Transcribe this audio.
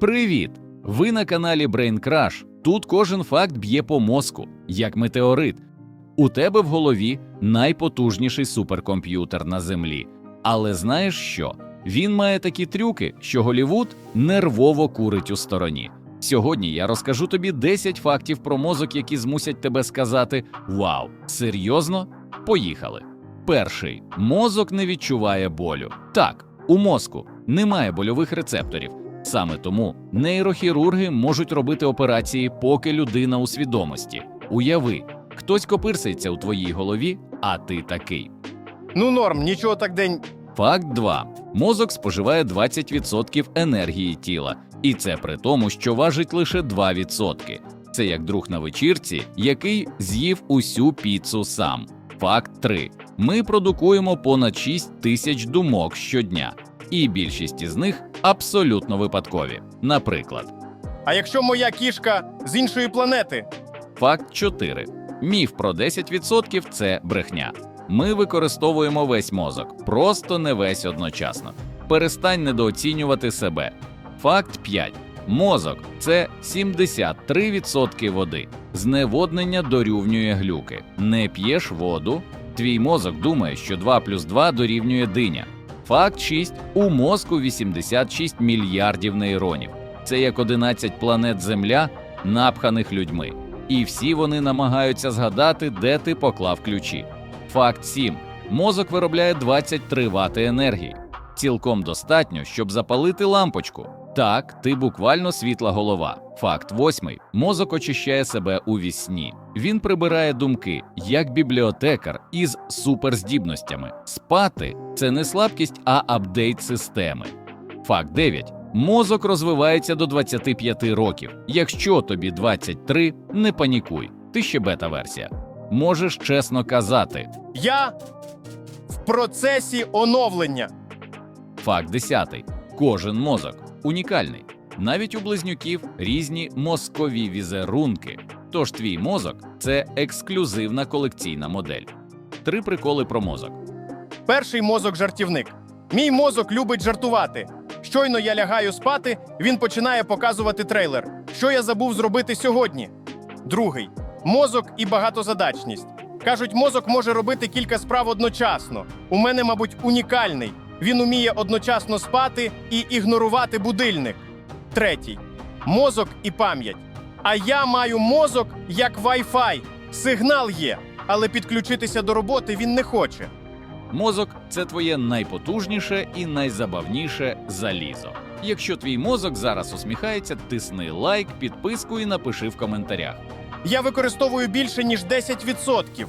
Привіт! Ви на каналі Brain Crash. Тут кожен факт б'є по мозку, як метеорит. У тебе в голові найпотужніший суперкомп'ютер на землі. Але знаєш що? Він має такі трюки, що Голівуд нервово курить у стороні. Сьогодні я розкажу тобі 10 фактів про мозок, які змусять тебе сказати: Вау, серйозно? Поїхали. Перший мозок не відчуває болю. Так, у мозку немає больових рецепторів. Саме тому нейрохірурги можуть робити операції, поки людина у свідомості. Уяви, хтось копирсається у твоїй голові, а ти такий. Ну, норм, нічого так день. Факт 2. Мозок споживає 20% енергії тіла, і це при тому, що важить лише 2%. Це як друг на вечірці, який з'їв усю піцу сам. Факт 3. Ми продукуємо понад 6 тисяч думок щодня, і більшість із них абсолютно випадкові. Наприклад, А якщо моя кішка з іншої планети? Факт 4. Міф про 10% – це брехня. Ми використовуємо весь мозок, просто не весь одночасно. Перестань недооцінювати себе. Факт 5. Мозок це 73% води. Зневоднення дорівнює глюки. Не п'єш воду. Твій мозок думає, що 2 плюс 2 дорівнює диня. Факт 6. У мозку 86 мільярдів нейронів. Це як 11 планет Земля, напханих людьми і всі вони намагаються згадати, де ти поклав ключі. Факт 7. Мозок виробляє 23 вати енергії. Цілком достатньо, щоб запалити лампочку. Так, ти буквально світла голова. Факт 8. Мозок очищає себе у вісні. Він прибирає думки, як бібліотекар із суперздібностями. Спати це не слабкість, а апдейт системи. Факт 9. Мозок розвивається до 25 років. Якщо тобі 23, не панікуй, ти ще бета-версія. Можеш чесно казати. Я в процесі оновлення. Факт 10. Кожен мозок унікальний. Навіть у близнюків різні мозкові візерунки. Тож твій мозок це ексклюзивна колекційна модель. Три приколи про мозок. Перший мозок жартівник. Мій мозок любить жартувати. Щойно я лягаю спати, він починає показувати трейлер. Що я забув зробити сьогодні? Другий мозок і багатозадачність. Кажуть, мозок може робити кілька справ одночасно. У мене, мабуть, унікальний. Він уміє одночасно спати і ігнорувати будильник. Третій мозок і пам'ять. А я маю мозок як Wi-Fi. Сигнал є, але підключитися до роботи він не хоче. Мозок це твоє найпотужніше і найзабавніше залізо. Якщо твій мозок зараз усміхається, тисни лайк, підписку і напиши в коментарях. Я використовую більше ніж 10%.